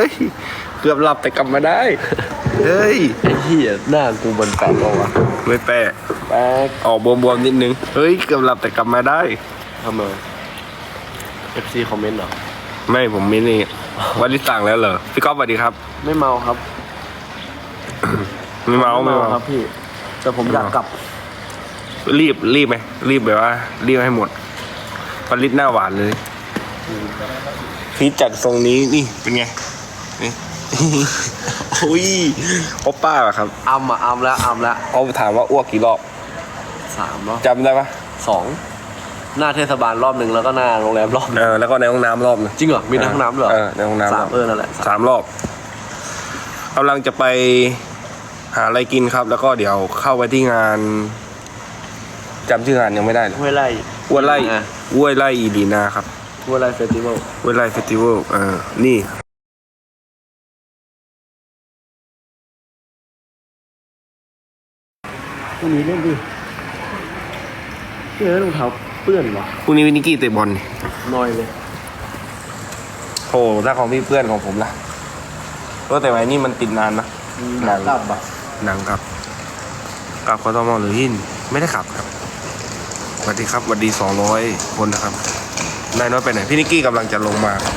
ฮ้ย เกือบหลับแต่กลับมาได้ เฮ้ย ไอ้เหี้ยหน้ากูมันแปลกเอาวะไม่แปลกแปลกออกบวมๆนิดนึง เฮ้ย เกือบหลับแต่กลับมาได้ ทำไม FC คอมเมนต์เหรอ ไม่ผมมินี่วันนี้สั่งแล้วเหรอ พี่ก๊อฟสวัสดีครับ ไม่เมาครับไม่เมาไม่เมา ครับพี่ แต่ผมอยากกลับ รีบรีบไหมรีบแบบว่า รีบให้หมดผลิตหน้าหวานเลย พี่จัดทรงนี้นี่เป็นไงนี่โอ้ยโอปป้าเหรอครับอัมอะอัมแล้วอัมแล้วเอาถามว่าอ้วกกี่รอบสามเนาะจำได้ปะสองหน้าเทศบาลรอบหนึ่งแล้วก็หน้าโรงแรมรอบหนึ่งเออแล้วก็ในห้องน้ำรอบหนึงจริงเหรอมีในห้องน้ำด้วยเหรอเออในห้องน้ำสามเออนั่นแหละสามสามรอบกำลังจะไปหาอะไรกินครับ แล้วก็เดี๋ยวเข้าไปที่งานจำชื่องานยังไม่ได้เลยห้วยไร่อ้วยไล่อะอ้วยไล่อีดีนาครับห้วยไร่เฟสติวัลอ้วยไล่เฟสติวัลเออนี่ พรุ่งนี้เล่นดิเพื่อนรองเท้าเปื้อนเหรอพรุ่งนี้วินิกกี้เตะบอลนี่น้อยเลยโอ้ถ้าของพี่เพื่อนของผมล่ะก็แต่ว่านี่มันติดนานนะ หนังกลับอะหนังครับกลับกทมหรือหินไม่ได้ขับครับสวัสดีครับสวัสดีสองร้อยคนนะครับนายน้อยไปไหนพี่นิกกี้กำลังจะลงมาครับ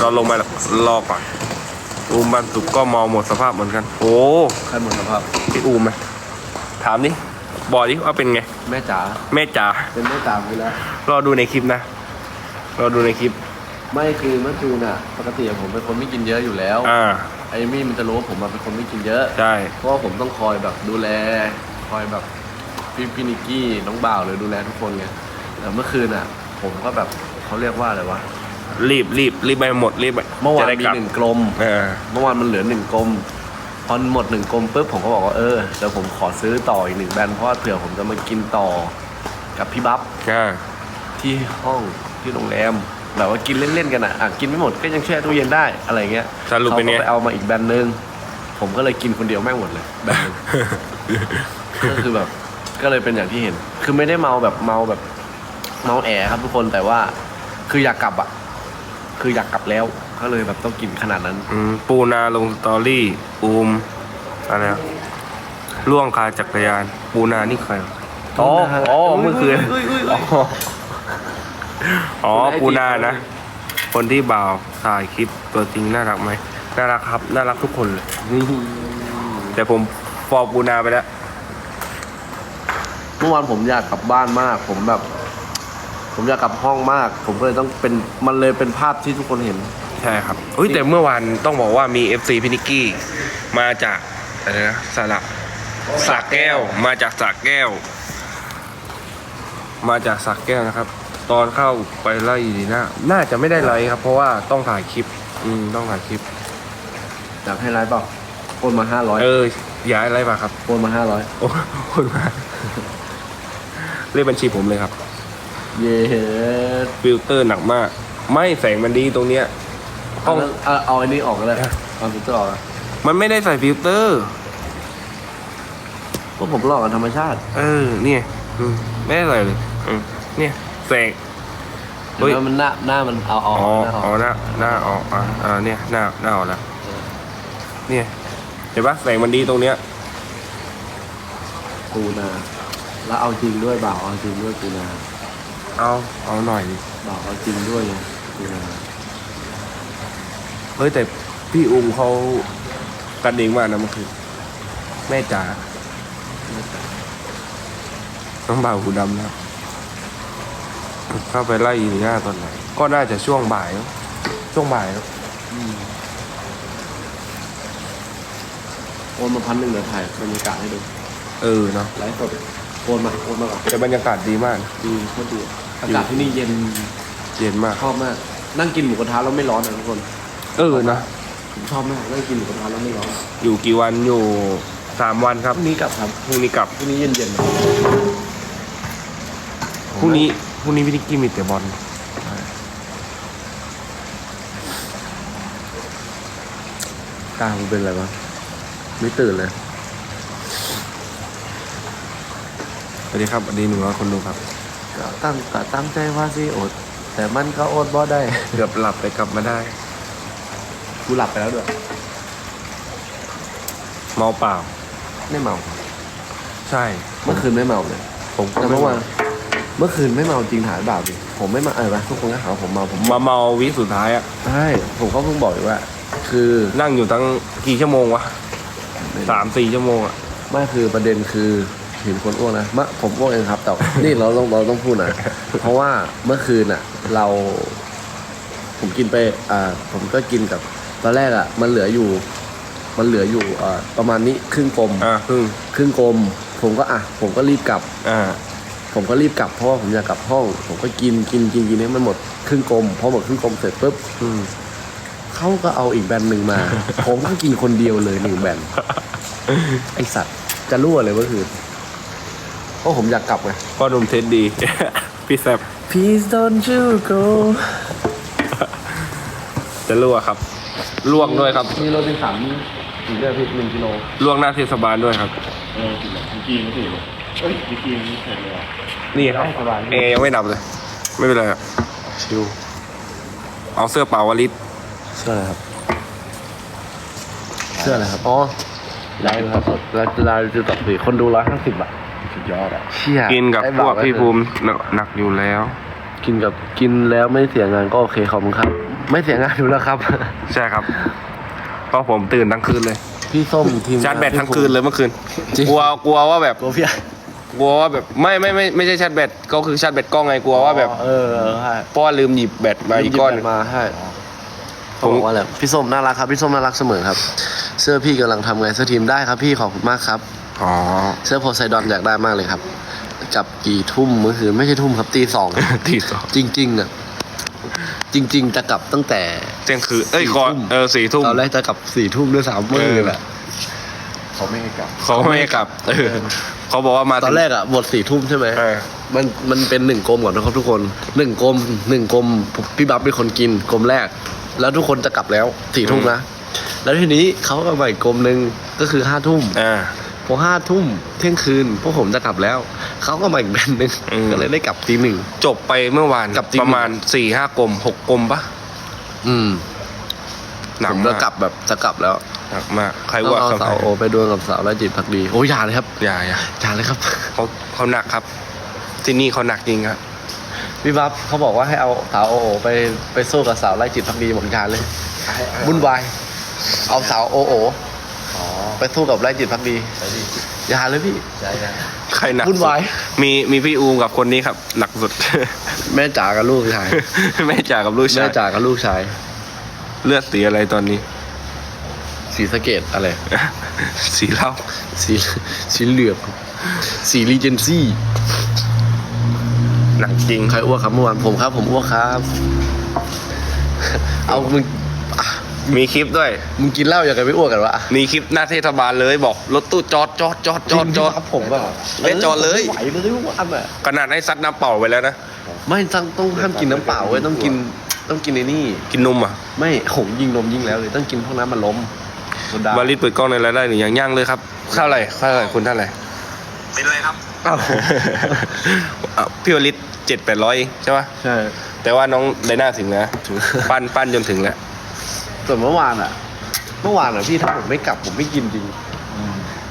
เราลงมารอก่อน อูมบันตุกก็เมาหมดสภาพเหมือนกัน โอ้ใครหมดสภาพพี่อูมไหมถามดิบอกดิว่าเป็นไง แม่จ๋าแม่จ๋าเป็นแม่จ๋าไปแล้วรอดูในคลิปนะรอดูในคลิป ไม่คือเมื่อคืนอะ ปกติผมเป็นคนไม่กินเยอะอยู่แล้วอ่าไอ้มี่มันจะรู้ว่าผมอะเป็นคนไม่กินเยอะใช่เพราะว่าผมต้องคอยแบบดูแล คอยแบบพี่พี่นิกกี้น้องบ่าวเลยดูแลทุกคนไงแต่เมื่อคืนอะ ผมก็แบบเขาเรียกว่าอะไรวะ รีบรีบรีบไปหมดรีบไปเมื่อวานจะได้มีกลับหนึ่งกลม เออ เมื่อวานมันเหลือหนึ่งกลม พอหมดหนึ่งกลมปุ๊บผมก็บอกว่าเออเดี๋ยวผมขอซื้อต่ออีกหนึ่งแบรนด์เพราะว่าเผื่อผมจะมากินต่อกับพี่บัฟอ่า ที่ห้องที่โรงแรมแบบว่ากินเล่นๆกันอะอะกินไม่หมดก็ยังแช่ตู้เย็นได้อะไรเงี้ยสรุปเป็นไง ขาก็ไปเอามาอีกแบรนด์หนึงผมก็เลยกินคนเดียวแม่งหมดเลยแบรนด์หนึงก็คือแบบก็เลยเป็นอย่างที่เห็น คือไม่ได้เมาแบบเมาแบบเมาแอครับทุกคนแต่ว่าคืออยากกลับอะ คืออยากกลับแล้วก็เลยแบบต้องกินขนาดนั้น อืมปูนาลงสตอรี่อูมอะไรอะล่วงคาจักรยาน ปูนานี่ใครวะอ๋ออ๋อเมื่อคืนอุ้ยอุ้ยอ๋อุ้อยอ๋อปูนานะ คนที่บ่าวถ่ายคลิปตัวจริงน่ารักไหมน่ารักครับ น่ารักทุกคนเลยแต่ผมฟอร์ปูนาไปแล้ว เมื่อวานผมอยากกลับบ้านมาก ผมแบบ ผมอยากกลับห้องมาก ผมก็เลยต้องเป็นมันเลยเป็นภาพที่ทุกคนเห็น ใช่ครับเฮ้ยแต่เมื่อวานต้องบอกว่ามี FC พินิกกี้มาจากอะไรนะสระสระแก้ว มาจากสระแก้ว มาจากสระแก้วนะครับ ตอนเข้าไปไล่ดีน่าน่าจะไม่ได้ไลฟ์ครับ เพราะว่าต้องถ่ายคลิป อืมต้องถ่ายคลิป อยากให้ไลฟ์เปล่าโอนมาห้าร้อยเออย้ายไลฟ์มาครับโอนมาห้าร้อยโอ้คนมาเรียกบัญชีผมเลยครับ เย้ฟิลเตอร์หนักมาก ไม่แสงมันดีตรงเนี้ยห้เอาองเอาเอาอันนี้ออกก็ได้เอาฟิลเตอร์ออกอะมันไม่ได้ใส่ฟิลเตอร์ พวกผมหลอกกันธรรมชาติเออ เนี่ยอืมไม่ได้ใส่เลยอืมเนี่ยแสงเห็นไหมมันหน้าหน้ามันเอาออกอ๋อหน้าออ๋ออกหน้าหน้าออกอะอ่าเนี่ยหน้าหน้าออกแล้วเนี่ยเห็นปะแสงมันดีตรงเนี้ย ปูนาแล้วเอาจริงด้วยบ่าวเอาจริงด้วยปูนา เอาเอาหน่อยดิบ่าวเอาจริงด้วยไงปูนาเฮ้ยแต่พี่อุ้มเขากันเองมากนะเมื่อคืนแม่จ๋าน้องบ่าวหูดำแล้วเข้าไปไล่ยีหน้าตอนไหน ก็น่าจะช่วงบ่ายเนอะช่วงบ่ายเนอะโอนมาพันหนึ่งเดี๋ยวถ่ายบรรยากาศให้ดู เออเนาะไลฟ์สดโอนมาโอนมาก่อนแต่บรรยากาศดีมากดีโคตรดี อากาศที่นี่เย็นเย็นมาก ชอบมาก นั่งกินหมูกระทะแล้วไม่ร้อนนะทุกคนเออนะผมชอบมากนั่งกินหมูกระทะแล้วไม่ร้อนอยู่กี่วันอยู่สามวันคพรับรุ่งนี้กลับครับพรุ่งนี้กลับพรุ่งนี้เย็นเย็นๆพรุ่งนี้พรุ่งนี้พี่นิกกี้มีเตะบอลตาผมเป็นอะไรวะไม่ตื่นเลย สวัสดีครับสวัสดีหนึ่งร้อยคนดูครับ ก็ตั้งก็ตั้งใจว่าสิอด แต่มันก็อดบ่ได้ เกือบหลับไปกลับมาได้ กูหลับไปแล้วด้วย เมาเปล่า ไม่เมา ใช่ เมื่อคืนไม่เมาเลย ผมก็แต่ไม่เมื่อวานเมาเมื่อคืนไม่เมาจริงถ่ายเปล่าดิผมไม่เมาเออปะทุกคนก็หาว่าผมเมาผมมาเมาวิสุดท้ายอะใช่ผมก็เพิ่งบอกอยู่ว่า คือ นั่งอยู่ตั้งกี่ชั่วโมงวะสามสี่ชั่วโมงอะ ไม่คือประเด็นคือ เห็นคนอ้วกนะมะผมอ้วกเองครับ แต่ นี่เราต้องเราต้องพูดนะเพราะว่าเมื่อคืนอะ เรา ผมกินไป อ่า ผมก็กินกับ ตอนแรกอะ มันเหลืออยู่ มันเหลืออยู่อ่าประมาณนี้ครึ่งกลมอ่าครึ่งครึ่งกลม ผมก็อะ ผมก็รีบกลับ อ่าผมก็รีบกลับเพราะว่าผมอยากกลับห้อง ผมก็กินกินกินกินให้มันหมดครึ่งกลมพอหมดครึ่งกลมเสร็จปุ๊บอืมเขาก็เอาอีกแบนหนึ่งมา ผมก็กินคนเดียวเลยหนึ่งแบนไอสัตว์จะรั่วเลยเมื่อคืน เพราะผมอยากกลับไงพ่อหนุ่มเท็ดดี พี่แซบ Please don't you go จะลวกครับ ลวกด้วยครับ มีโรบินสันอีกด้วยพี่หนึ่งกิโลลวกหน้าเทศบาลด้วยครับ เออกินเลยกินไม่ถึงเอ้ยกินไม่เสร็จเลยนี่ครับสบายเอยังไม่ดับเลย ไม่เป็นไรครับชิว เอาเสื้อเปล่าวลิตเสื้ออะไรครับ เสื้ออะไรครับ อ๋อ ไลฟ์ครับสดไลฟ์ไลฟ์จะตัดสีคนดูร้อยห้าสิบบาท สุดยอดอะ เชี่ยกินกับได้พวกบาทพี่ภูมิหนักหนักอยู่แล้ว กินกับกินแล้วไม่เสียงานก็โอเคขอบคุณครับ ไม่เสียงานอยู่แล้วครับ ใช่ครับเพราะผมตื่นทั้งคืนเลยพี่ส้มทีมชาร์จแบตทั้งคืนเลยเมื่อคืนจริงกลัวกลัวว่าแบบกลัวพี่กลัวว่าแบบไม่ไม่ไม่ไม่ใช่ชาร์จแบตก็คือชาร์จแบตกล้องไงกลัวว่าแบบ เออเออใช่เพราะว่าลืมหยิบแบตมาอีกก้อนหนึ่งมาใช่ผมผมบอกว่าอะไรพี่ส้มน่ารักครับพี่ส้มน่ารักเสมอครับ เสื้อพี่กำลังทำไงเสื้อทีมได้ครับพี่ขอบคุณมากครับ อ๋อเสื้อโพไซดอนอยากได้มากเลยครับกลับกี่ทุ่มเมื่อคืนไม่ใช่ทุ่มครับตีสองที่สองจริงๆอะจริง ๆ จะกลับตั้งแต่เที่ยงคืนเอ้ยสี่ก่อนทุ่มเออสี่ทุ่มตอนแรกจะกลับสี่ทุ่มด้วยสามมื่อเออแหละเขาไม่ให้กลับเขาไม่ให้กลับเออเขาบอกว่ามาตอนแรกอะบทสี่ทุ่มใช่ไหมเออมันมันเป็นหนึ่งกลมก่อนนะครับทุกคนหนึ่งกลมหนึ่งกลมพี่บัฟเป็นคนกินกลมแรก แล้วทุกคนจะกลับแล้วสี่ทุ่มนะแล้วทีนี้เขาก็มาอีกกลมหนึ่งก็คือห้าทุ่มอ่าพ อห้าทุ่มเที่ยงคืนพวกผมจะกลับแล้ว เขาก็มาอีกแบนหนึ่งอืม ก็เลยได้กลับตีหนึ่ง จบไปเมื่อวานกับทีมประมาณสี่ห้ากลมหกกลมปะอืมหนัผกมมาจะกกลับแบบจะกลับแล้วหนักมาก ใครต้องว่าเอาเขาสาวโอไปดวลกับสาวและจิตพักดี โอ้ยอย่าเลยครับอย่าอย่าอย่าเลยครับ เขาเขาหนักครับ ที่นี่เขาหนักจริงครับ พี่บัฟเขาบอกว่าให้เอาสาวโอโอไปไปสู้กับสาวไล่จิตพักดีบอกอย่าเลยวุ่นวายเอาสาวโอโอ ไปสู้กับไล่จิตพักดีอย่าเลยพี่ใครหนักวุ่นวาย สุดมีมีพี่อูมกับคนนี้ครับ หนักสุด แม่จ๋ากับลูกชายแม่จ่ากับลูกแม่ชายจ๋ากับลูกชายเลือดสีอะไรตอนนี้ สีสะเกตอะไร สีเหล้าสีสีเหลืองสีรีเจนซี่หนักจริงใครอ้วกครับเมื่อวานผมครับ ผมอ้วกครับ เอามึงอะ มีคลิปด้วย มึงกินเหล้าอย่างไรไม่อ้วกกันวะมีคลิปหน้าเทศบาลเลยบอกรถตู้จอดจอดจอดจอดจอดครับผมแบบเล่นจอดเลยไม่ไหวเลยเมื่อวานอะขนาดให้ซัดน้ำเปล่าไปแล้วนะไม่ต้องต้องห้ามกินน้ำเปล่าเว้ยต้องกินต้องกินไอ้นี่กินนมอะไม่หงยิงนมยิงแล้วเลยต้องกินพวกน้ำมันล้มโซดาวาลิตเปิดกล้องในรายได้หนึ่งอย่างย่างเลยครับเท่าไหร่เท่าไหร่คุณเท่าไหร่เป็นไรครับอ้าวอะพี่วลิตเจ็ดแปดร้อยใช่ปะใช่แต่ว่าน้องไดน่าถึงนะถึงปั้นปั้นจนถึงแล้ว ส่วนเมื่อวานอะ เมื่อวานอะพี่ถ้าผมไม่กลับผมไม่กินจริง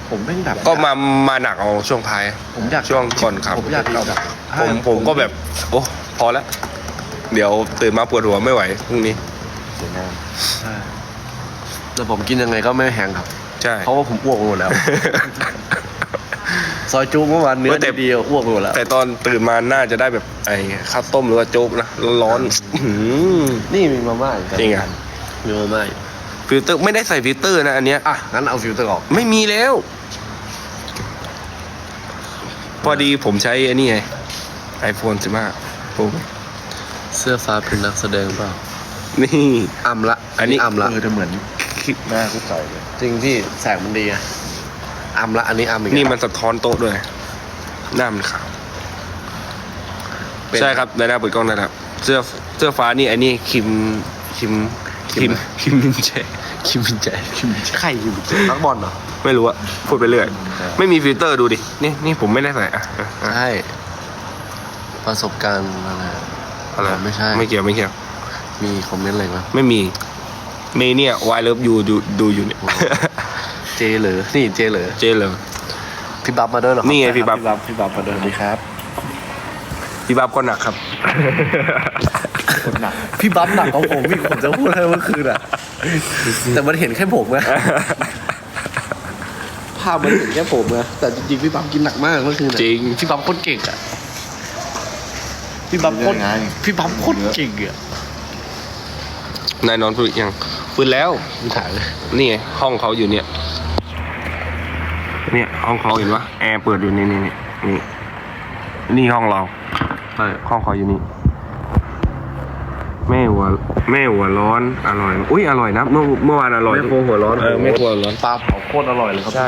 ผมแม่งแบบก็มามาหนักเอาช่วงท้ายผมอยากช่วงก่อนครับ ผมอยากกลับแบบผมผมก็แบบ โอ้พอแล้วเดี๋ยวตื่นมาปวดหัวไม่ไหวพรุ่งนี้ใช่แต่ผมกินยังไงก็ไม่แห้งครับ ใช่ เพราะว่าผมอ้วกไปหมดแล้ว ซอยจุ๊กเมื่อวานเนื้อแต่ดีๆอ้วกไปหมดแล้วแต่ตอนตื่นมาน่าจะได้แบบไอ้ข้าวต้มหรือว่าโจ๊กนะร้อนๆอื้อหือนี่มีมาม่าอีกจริงอะ มีมาม่ฟิลเตอร์ไม่ได้ใส่ฟิลเตอร์นะอันเนี้ยอะงั้นเอาฟิลเตอร์ออก ไม่มีแล้วพอดีผมใช้อันนี้ไง iPhone 15 Pro เสื้อฟ้าเป็นนักแสดงเปล่า นี่อ่ำละ อันนี้อ่ำละเออจะเหมือนคลิปหน้าคุกใส่เลยจริงพี่แสงมันดีอะอ่ำละ อันนี้อ่ำอีกนี่มันสะท้อนโต๊ะด้วย หน้ามันขาวใช่ครับในหน้าเปิดกล้องนะครับเสื้อเสื้อฟ้านี่อันนี้คิมคิม คิมคิมมินเจคิมมินแจคิมมินแจใครคิมมินแจนักบอลเหรอไม่รู้อะพูดไปเรื่อยไม่มีฟิลเตอร์ดูดินี่นี่ผมไม่ได้ใส่อะอะอะใช่ประสบการณ์อะไรอะไรไม่ใช่ไม่เกี่ยวไม่เกี่ยวมีคอมเมนต์อะไรไหมไม่มีมีเนี่ยวายเลิฟยูดูดูอยู่เนี่ยเจเหลอนี่เจเหลอเจเลยพี่บับมาด้วยเหรอครับนี่ไงพี่บับพี่บับพี่บับมาด้วยดีครับพี่บ้าบก็หนักครับ คนหนัก พี่บับหนักกว่าผมพี่ผมจะพูดอะไรเมื่อคืนอะ แต่มันเห็นแค่ผมนะภาพมันเห็นแค่ผมนะแต่จริงๆพี่บับกินหนักมากเมื่อคืนอะจริงพี่บับโคตรเก่งอะพี่บับโคตรไง พี่บับโคตรเก่งอะนายนอนฟื้นยังฟื้นแล้วไม่ถ่ายเลยนี่ไงห้องเขาอยู่เนี่ย เนี่ยห้องเขาเห็นปะแอร์เปิดอยู่นี่นี่นี่นี่นี่ห้องเราใช่ห้องเขาอยู่นี่แม่หัวแม่หัวร้อนอร่อย อุ้ยอร่อยนะเมื่อเมื่อวานอร่อยแม่ครัวหัวร้อนเออแม่ครัวหัวร้อนปลาเผาโคตรอร่อยเลยครับใช่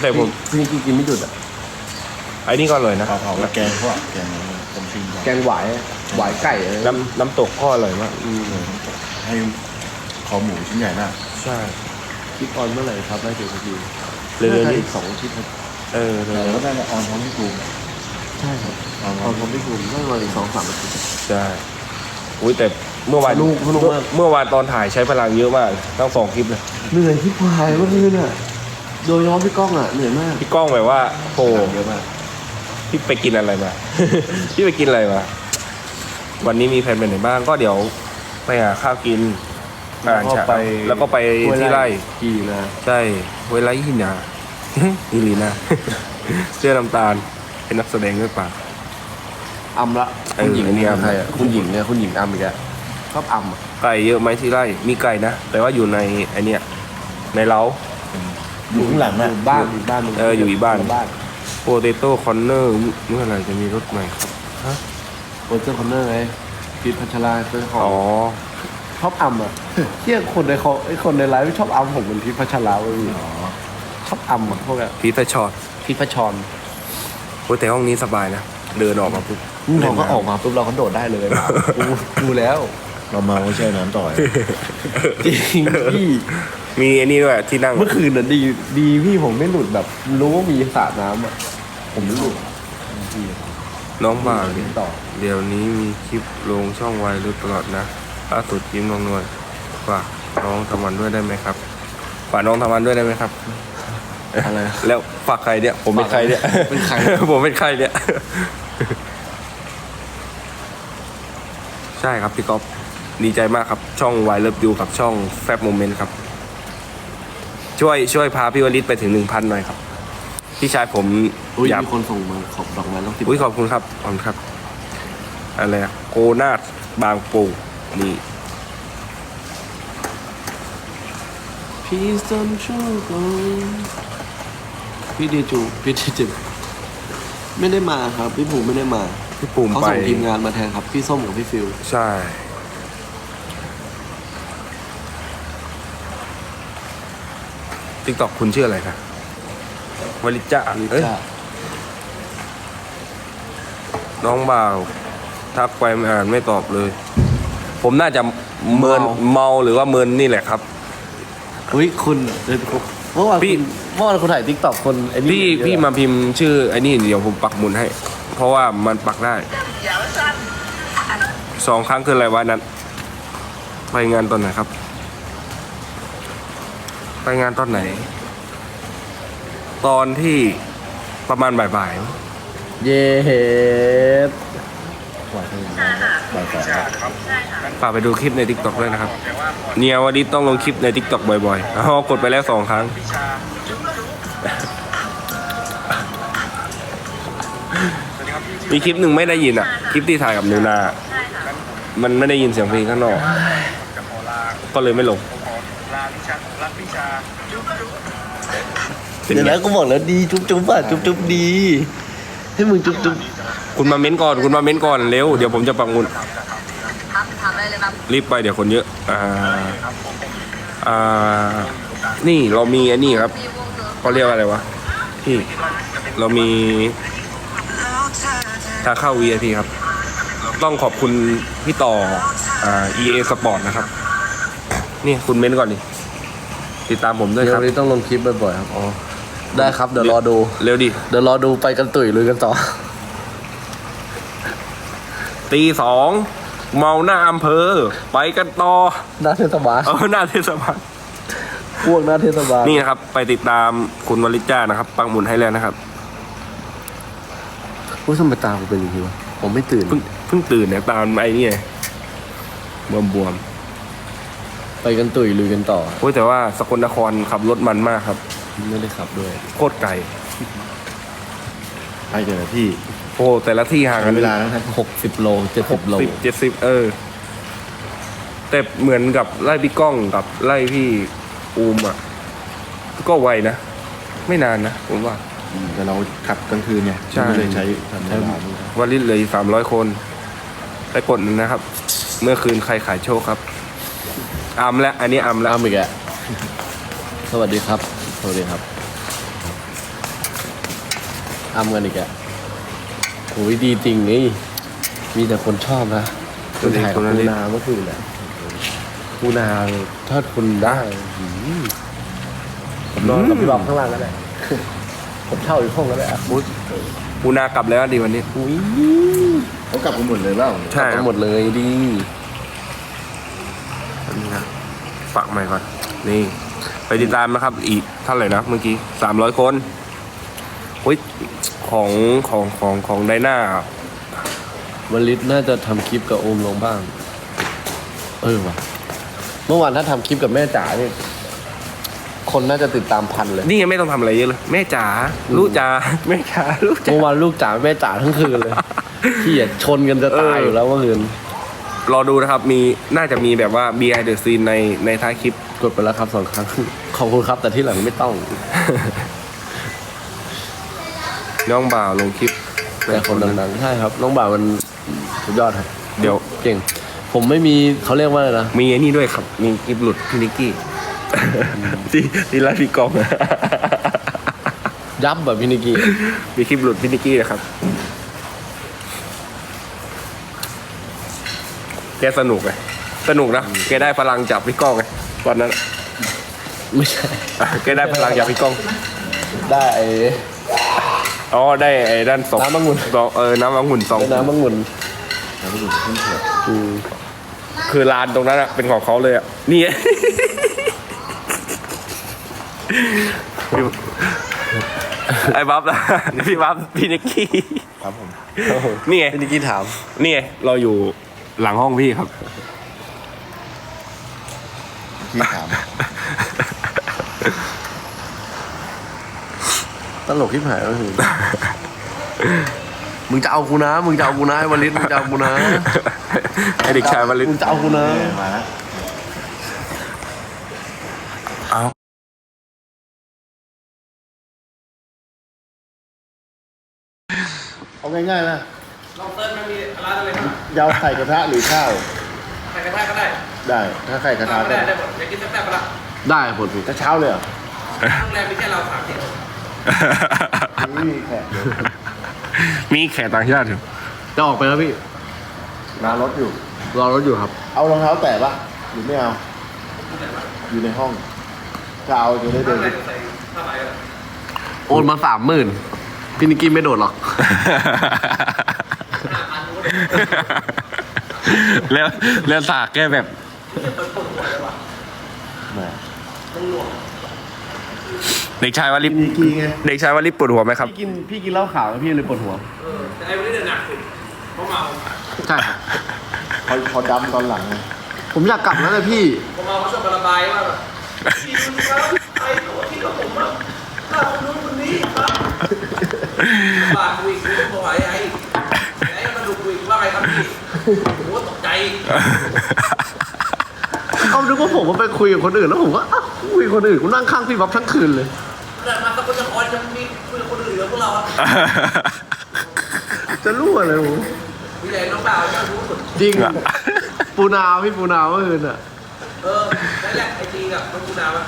แต่ผมพี่กินกินไม่หยุดอะไอ้นี่ก็อร่อยนะเผาแล้วแกงเขาอะแกงต้มซิงแกงหวายหวายไก่เลยน้ำน้ำตกก็อร่อยมากให้คอหมูชิ้นใหญ่น่ะใช่พี่ออนเมื่อไหร่ครับได้ถึงสักทีเร็วๆนี้อีกสองอาทิตย์ครับเออแต่เร็วก็ได้ออนท้องที่กรุงใช่ครับออนตท้ออนงผมพี่คุณน่าจะอีกสองสามอาทิตย์ๆใช่ อุ้ยแต่เมื่อวานสนุกสนุกมาก เมื่อวานตอนถ่ายใช้พลังเยอะมากทั้งสองคลิปเลยเหนื่อยที่พายเมื่อคืนอะ โดยเฉพาะพี่ก้องอะเหนื่อยมากพี่ก้องแบบว่าโอ้เยอะมากพี่ไปกินอะไรมา พี่ไปกินอะไรมา วันนี้มีแผนไปไหนบ้างก็เดี๋ยวไปหาข้าวกินอาหารเช้าแล้วก็ไปที่ไร่ กี่นะใช่เวลาหินาอีลีนา เสื้อน้ำตาล เป็นนักแสดงด้วยปาก อัมละคุณหญิงเนี่ยใครอะคุณหญิงเนี่ยคุณหญิงอัมอีกแล้วชอบอัมอะไก่เยอะไหมที่ไร่มีไก่นะ แต่ว่าอยู่ในไอเนี้ยในเล้า อยู่ข้างหลังอะยู่บ้านอีกบ้านหนึงเอออยู่อีบ้าน บ้านโปเตโต้คอนเนอร์เมื่อไหร่จะมีรถใหม่ครับฮะโปรเจอร์คอนเนอร์ไงพีทพัชราเจ้าขออ๋งอชอบอัมอะเที่ยคนในเขาไอ้คนในไลฟ์ไม่ชอบอัมผมเป็นพีทพัชราเว้ยชอบอัมอะพวกอะพีทชอตพีทพัชรโอ้ยแต่ห้องนี้สบายนะ เดินออกมาปุ๊บเราก็ออกมาปุ๊บเราก็โดดได้เลยดูดูแล้ว เราเมาไม่ใช่น้ำต่อยจริงพี่มีไอ้นี่ด้วยที่นั่งเมื่อคืนน่ะดีดีพี่ผมไม่หลุดแบบรู้ว่ามีสระน้ำอะผมไม่หลุดน้องบ่าวดิต่อเดี๋ยวนี้มีคลิปลงช่องวายรู้ตลอดนะล่าสุดยิ้มน้องนวลฝากน้องทำมันด้วยได้ไหมครับฝากน้องทำมันด้วยได้ไหมครับอะไรแล้วฝากใครเนี่ย ผมเป็นใครเนี่ยเป็นใครผมเป็นใครเนี่ย ใช่ครับพี่ก๊อฟดีใจมากครับช่องวายเลิฟยูกับช่องแฟบโมเมนต์ครับ ช่วยช่วยพาพี่วลิตไปถึงหนึ่งพันหน่อยครับ พี่ชายผมอุ้ยอยากมีคนส่งมาขอบดอกไม้ต้องติดอุ้ยขอบคุณครับขอบคุณครับอะไรอะโกนาดบางปูนี่พี่จนชูพี่ดีจูพี่ดีจูไม่ได้มาครับ พี่ภูมิไม่ได้มา พี่ปุ่มเขาไป ส่งทีมงานมาแทนครับ พี่ส้มกับพี่ฟิลใช่ ติ๊กตอกคุณชื่ออะไรครับวลิจ้าลิเอ้ยจ้าน้องบ่าว ทักไปไม่อ่านไม่ตอบเลย ผมน่าจะเมินเมาหรือว่าเมินนี่แหละครับ อุ้ยคุณเดินครบเมื่อวานพี่ คุณเมื่อวานคุณถ่ายทิกตอกคนไอ้นี่พี่เยอะพี่มาพิมพ์ชื่อไอ้นี่เดี๋ยวผมปักหมุนให้ เพราะว่ามันปักได้สองครั้งคืออะไรวะนั้น ไปงานตอนไหนครับ ไปงานตอนไหน ตอนที่ประมาณบ่ายเย้เฮดบ่ายสองบ่ายสองๆฝากไปดูคลิปในทิกตอกด้วยนะครับ เนียวันนี้ต้องลงคลิปในทิกตอกบ่อยๆอ๋อกดไปแล้วสองครั้ง มีคลิปหนึ่งไม่ได้ยินอะ คลิปที่ถ่ายกับนูนามันไม่ได้ยินเสียงเพลงข้างนอกก็เลยไม่ลงเป็นเดี๋ยวไงนะกูบอกแล้วดีจุ๊บจุ๊บอะจุ๊บจุ๊บดี ให้มึงจุ๊บจุ๊บคุณมาเม้นก่อน คุณมาเม้นก่อนเร็ว เดี๋ยวผมจะปักหมุนครับถามอะไรเลยครับรีบไปเดี๋ยวคนเยอะ อ่า อ่า นี่เรามีอันนี้ครับ มีวงเกิร์เขาเรียกว่าอะไรวะพี่เรามี ทางเข้า VIP ครับ ต้องขอบคุณพี่ต่ออ่า EA Sport นะครับ นี่คุณเม้นก่อนดิติดตามผมด้วยเดี๋ยควรับ วันนี้ต้องลงคลิปบ่อยๆครับอ๋อได้ครับเดี๋ยวรอดู เร็วดิเดี๋ยวรอดูไปกันตุ๋ยลุยกันต่อ ตีสองเมาหน้าอำเภอ ไปกันต่อ หน้าเทศบาลเออหน้าเทศบาล พวกหน้าเทศบาลนี่นะครับ ไปติดตามคุณวลิจ้านะครับ ปังหมุนให้แล้วนะครับ ผู้สมตาผมเป็นอย่างนี้วะผมไม่ตื่น เพิ่งเพิ่งตื่นเนี่ยตามไอ้นี่ไงบวมบวมไปกันตุยลุยกันต่อๆโอ้ยแต่ว่าสกลนครขับรถมันมากครับ ไม่ได้ขับด้วยโคตรไกลไปแต่ละที่โอ้แต่ละที่ห่างกันเวลาแล้วนะหกสิบโลเจ็ดสิบโลสิบเจ็ดสิบเออ แต่เหมือนกับไล่พี่ก้องกับไล่พี่อูมอะ ก็ไวนะ ไม่นานนะผมว่าอืม แต่เราขับกลางคืนไงใช่ไม่เลยใช้ทำเวลาด้วยวันนี้เลยสามร้อยคนไปกดหนึ่งนะครับ เมื่อคืนใครขายโชคครับอัมแล้วอันนี้อัมแล้วอ้ามอีกอะสวัสดีครับ สวัสดีครับอ้ามกันอีกอะโอ้ยดีจริงนี่มีแต่คนชอบนะคุณถ่ายกับปูนาเมื่อคืนอะปูนาถ้าคุณได้หืมผมนอนกับพี่บอมข้างล่างก็ได้ ผมเช่าอีกห้องก็ได้อะปูนากลับแล้วดีวันนี้ อุ้ยเขากลับกันหมดเลยเปล่าใช่คทั้รับงหมดเลยดีนี่ครับฝากใหม่ก่อนนี่ ไปติดตามนะครับ อีกเท่าไหร่นะเมื่อกี้สามร้อยคนโอ้ยของของของของไดนาวันลิศน่าจะทำคลิปกับโอมลงบ้าง เออว่ะ เมื่อวานถ้าทำคลิปกับแม่จ๋าเนี่ย คนน่าจะติดตามพันเลย นี่ยังไม่ต้องทำอะไรเยอะเลย แม่จ๋าลูกจ๋าแม่จ๋าลูกจ๋า เมื่อวานลูกจ๋าแม่จ๋าทั้งคืนเลย ที่อยากชนกันจะตายเออออยู่แล้วเมื่อคืน รอดูนะครับมีน่าจะมีแบบว่า behind the scene ในในท้ายคลิป กดไปแล้วครับสองครั้ง ขอบคุณครับ แต่ที่หลังไม่ต้อง น้องบ่าวลงคลิปแต่คนดังๆใช่ครับ น้องบ่าวมันสุดยอดครับเดี๋ยว เก่ง ผมไม่มีเขาเรียกว่าอะไรนะ มีไอ้นี่ด้วยครับ มีคลิปหลุดพี่นิกกี้ ที่ที่ไลฟ์พี่กองยับแบบพี่นิกกี้มีคลิปหลุดพี่นิกกี้นะครับแกสนุกไงสนุกนะแกได้พลังจากพี่ก้องไงตอนนั้นไม่ใช่อะแกได้พลังจากพี่ก้อง ได้ไอ้อ๋อได้ไอ้ด้านสองน้ำองุ่นสองเออน้ำองุ่นสองน้ำมังงุนเราไปดูเพื่อนเถอะอืมคือลานตรงนั้นอะเป็นของเขาเลยอะนี่พี่ ไอ้บัฟนะพี่บัฟพี่นิกกี้ครับผมนี่ไงพี่นิกกี้ถาม นี่ไงเราอยู่หลังห้องพี่ครับที่ถาม ตลกที่หายก็คือมึงจะเอากูนะ มึงจะเอากูนะไอ้วันลิศมึงจะเอากูนะไอเด็กชายมาลินมึงจะเอากูนะเออมาแล้ว เอาง่ายๆนะลองเติมมันมีร้านอะไรครับยาวไข่กระทะหรือข้าวไข่กระทะก็ได้ได้ ถ้าไข่กระทะได้ได้ได้หมดอยากกินแซ่บๆก็ละได้ผลพี่จะเช้าเลยเหรอโรงแรมมีแค่เราสามสิบไม่มีแขกเลยมีแขกต่างชาติอยู่จะออกไปแล้วพี่มารถอยู่ รอรถอยู่ครับ เอารองเท้าแตะปะหรือไม่เอา อยู่ในห้องจะเอาจะได้เดินไปใส่ผ้าใบอะโอนมาสามหมื่น พี่นิกกี้ไม่โดดหรอก แล้วแล้วสากแกแบบแหมเด็กชายวาลิปมีกีไง เด็กชายวาลิปปวดหัวไหมครับ พี่กินพี่กินเหล้าขาวแล้วพี่เลยปวดหัวเออแต่ไอ้วันนี้เดินหนักสุดเพราะเมาใช่ครับพอพอดำตอนหลังไงผมอยากกลับแล้วเลยพี่ เพราะเมาเขาชอบมาระบายว่าแบบพี่คุณครับไปตัวที่กับผมอะถ้าคนนู้นคนนี้ครับ บาดคุยกูต้องบอกไอ้ไอ้ไอ้มาดูคุยว่าไงครับพี่โอ้โหตกใจเอาดูว่าผมมาไปคุยกับคนอื่นแล้วผมก็อ้าวคุยกับคนอื่นกูนั่งข้างพี่บ๊อบทั้งคืนเลยแต่มาสักคนจะคอยจะมีคุยกับคนอื่นกับพวกเราอะจะรู้อะไรผมมีแต่น้องบ่าวจะรู้สุดจริงปูนาพี่ปูนาเมื่อคืนอะ เออนั่นแหละไอจีกับน้องกูนาปะ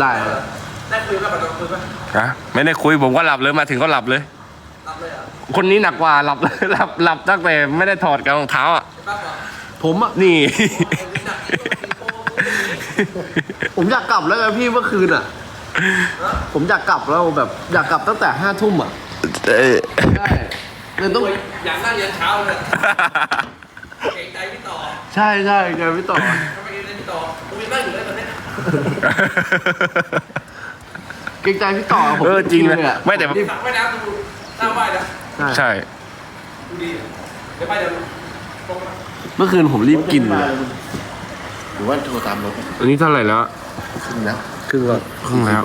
ได้เออ ได้คุยป่ะกับน้องคุยป่ะฮะไม่ได้คุยผมก็หลับเลยมาถึงก็หลับเลย รับเลยเหรอะคนนี้หนักกว่าหลับหลับหลับตั้งแต่ไม่ได้ถอดกับรองเท้าอะใช่ป่ะเหรอผมอะ นี่ คนนี้หนักที่สุดที่โป้งผมอยากกลับแล้วไงพี่เมื่อคืนอะ ผมอยากกลับแล้วแบบอยากกลับตั้งแต่ห้าทุ่มอะเออ ใช่เลยต้อง อยากนั่งยันเช้าเลยเก่งใจพี่ต่อใช่ใช่แกพี่ต่อ ทำไมเก่งใจพี่ต่อผมยังนั่งอยู่เลยตอนเนี้ย เกรงใจพี่ต่อผมเออจริงนะเลยอะไม่แต่ รีบสระว่ายน้ำดูหน้าว่ายนะใช่ ดูดีเดี๋ยวไปเดี๋ยวตรงนะเมื่อคืนผมรีบกินเลยหรือว่าโทรตามรถอันนี้เท่าไหร่แล้วขึ้นนะคือแบบครึ่งแล้ว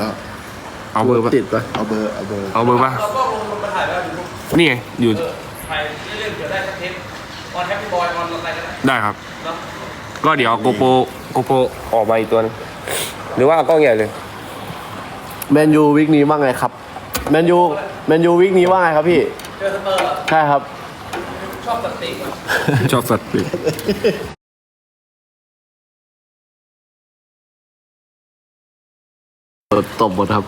เอาเบอร์ปะติดปะเอาเบอร์เอาเบอร์เอาเบอร์ปะเราก็ลงลงมาถ่ายแล้วดูนี่ไงอยู่เออถ่ายเล่นๆเดี๋ยวได้สักเทปออนแฮปปี้บอยออนอะไรก็ได้ได้ครับ เนาะก็เดี๋ยวโกโปโกโปออกมาอีกตัวนึงหรือว่าเอากล้องใหญ่เลย แมนยูวิกนี้ว่าไงครับ แมนยูแมนยูวิกนี้ว่าไงครับพี่ เจอสเปอร์ใช่ครับ ชอบสเต็กว่ะ ชอบสัตว์ปีกตบหมดครับ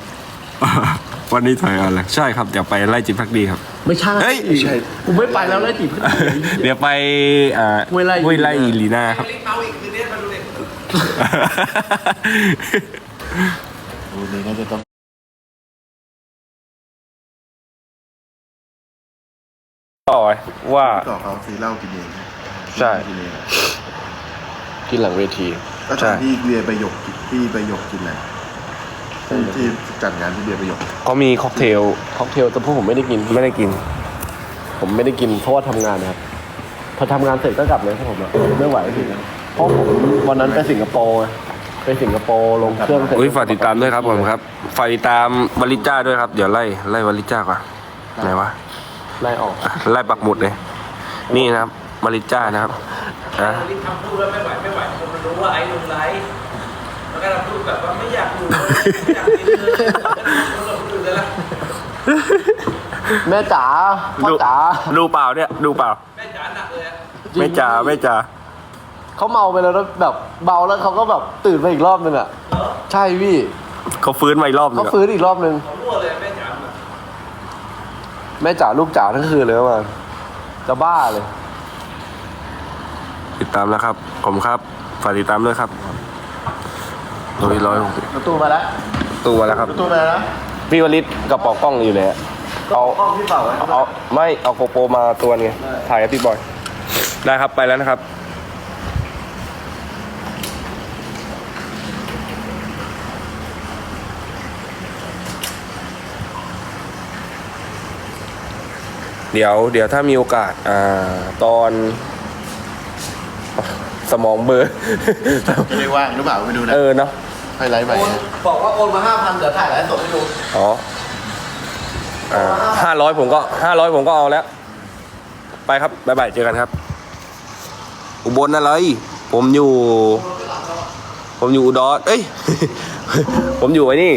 วันนี้ถ่ายอะไรใช่ครับเดี๋ยวไปไล่จิตพักดีครับ ไม่ใช่เฮ้ยใช่ผมไม่ไปแล้วเลยจีบ เดี๋ยวไปอ่าห้วยไร่ ห้วยไร่อีลีน่าครับ ลิงเมาอีกคืนนี้มาดูเด็ก วันนี้น่าจะต้อง ต่อว่า ต่อเขาซื้อเหล้ากินเองใช่ กินเองกินหลังเวทีก็ตอนที่เบียร์ประโยคที่ประโยคกินอะไรที่ที่จัดงานที่เบียร์ประโยคเขามีค็อกเทลค็อกเทลแต่พวกผมไม่ได้กิน ไม่ได้กิน ผมไม่ได้กินเพราะว่าทำงานนะครับ พอทำงานเสร็จก็กลับเลยพวกผมอะไม่ไหวพี่เพราะผมวันนั้นไปสิงคโปร์ไงไปสิงคโปร์ลงเครื่องเสร็จอุ้ยฝากติดตามด้วยครับผมครับฝากติดตามวลิจ้าด้วยครับ เดี๋ยวไล่ไล่วลิจ้าก่อนไหนวะ ไล่ออกไล่ปักหมุดเลย นี่นะครับมาริจ้านะครับนะลิงทำพูดแล้วไม่ไหวไม่ไหวคนมันรู้ว่าไอ้ลงไลฟ์แล้วก็เราพูดแบบว่าไม่อยากอยู่เลยไม่อยากกินเลยคนเราพูดเลยละแม่จ๋าพ่อดูจ๋าดูเปล่าเนี่ยดูเปล่าแม่จ๋าหนักเลยอะไม่จ่าไม่จ่าเขาเมาไปแล้วแล้วแบบเมาแล้วเขาก็แบบตื่นมาอีกรอบนึงอะ เหรอใช่พี่เขาฟื้นมาอีกรอบหนึเขางอะฟื้นอีกรอบนึงเขารั่วเลยแม่จ๋าแบบ แม่จ๋าลูกจ๋าทั้งคืนเลยว่าจะบ้าเลย ติดตามนะครับ ผมครับฝากติดตามด้วยครับโดยร้อยหกสิบประตูมาแล้วตัวแล้วครับ ประตูมาแล้วพี่วลิตกระเป๋ากล้องอยู่เลยอะเอาห้องพี่เปล่าไว้เอาเอาไม่เอาโกโปรมาตัวไงถ่ายกับพี่บอย ได้ครับไปแล้วนะครับ เดี๋ยวเดี๋ยวถ้ามีโอกาสอ่าตอนสมองเบลอร์จะได้ว่างหรือเปล่าไปดูนะเออเนาะไฮไลท์ใหม่โอนนะบอกว่าโอนมาห้าพันเดี๋ยวถ่ายไลฟ์สดให้ดูอ๋ออ่าห้าร้อยผมก็ห้าร้อยผมก็เอาแล้ว ไปครับบ๊ายบายเจอกันครับ อุบลอะไร ผมอยู่ ผมอยู่อุดรเอ้ย ผมอยู่ไอ้นี่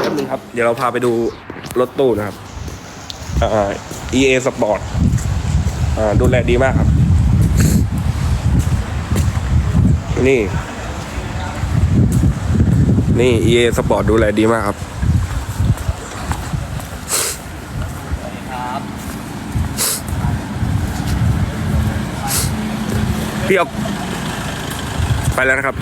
แป๊บนึงครับ เดี๋ยวเราพาไปดูรถตู้นะครับอ่า EA Sport อ่าดูแลดีมากครับ นี่ นี่ EA Sport ดูแลดีมากครับพี่เอาไปแล้วนะครับ